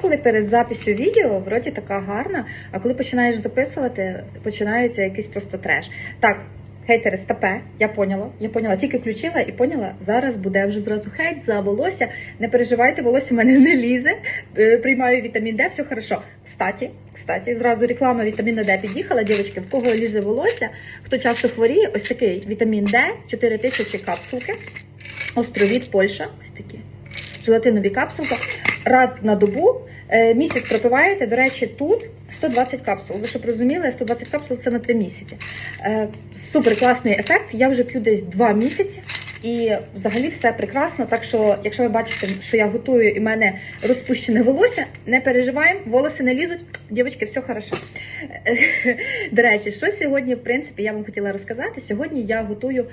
Коли перед записю відео вроді така гарна, а коли починаєш записувати, починається якийсь просто треш. Так, хейтери, стопе, я поняла, я поняла, тільки включила і поняла, зараз буде вже зразу хейт за волосся. Не переживайте, волосся в мене не лізе. Е, Приймаю вітамін Д, все хорошо. Кстати, кстати, зразу реклама вітаміна Д під'їхала. Дівчатки, в кого лізе волосся, хто часто хворіє, ось такий вітамін Д, 4000 капсулки. Островід Польща, ось такі. Желатинові капсулки. Раз на добу. Е, Місяць пропиваєте, до речі, тут 120 капсул. Ви щоб розуміли, 120 капсул це на 3 місяці. Е, Супер класний ефект. Я вже п'ю десь 2 місяці. І взагалі все прекрасно. Так що, якщо ви бачите, що я готую і в мене розпущене волосся, не переживаємо, волоси не лізуть. Дівчатки, все хорошо. Е, До речі, що сьогодні, в принципі, я вам хотіла розказати. Сьогодні я готую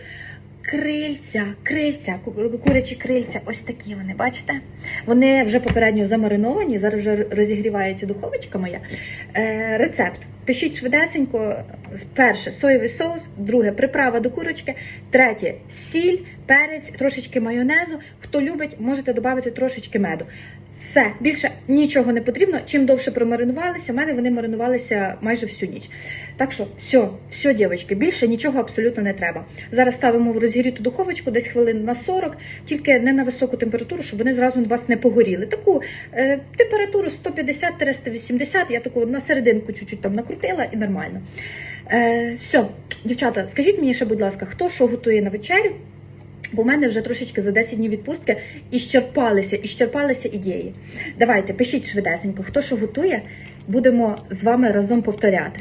крильця, крильця, курячі крильця. Ось такі вони, бачите? Вони вже попередньо замариновані, зараз вже розігрівається духовочка моя. Е, рецепт. Пишіть швидесенько. Перше соєвий соус, друге приправа до курочки, третє сіль, перець, трошечки майонезу. Хто любить, можете додати трошечки меду. Все, більше нічого не потрібно. Чим довше промаринувалися, в мене вони маринувалися майже всю ніч. Так що, все, все, дівчатки, більше нічого абсолютно не треба. Зараз ставимо в розгріту духовочку десь хвилин на 40, тільки не на високу температуру, щоб вони зразу вас не погоріли. Таку е, температуру 150-180, я таку на серединку чуть-чуть там накрутила і нормально. Е, все, дівчата, скажіть мені ще, будь ласка, хто що готує на вечерю? Бо в мене вже трошечки за 10 днів відпустки іщерпалися, іщерпалися ідеї. Давайте, пишіть швидесенько, хто що готує, будемо з вами разом повторяти.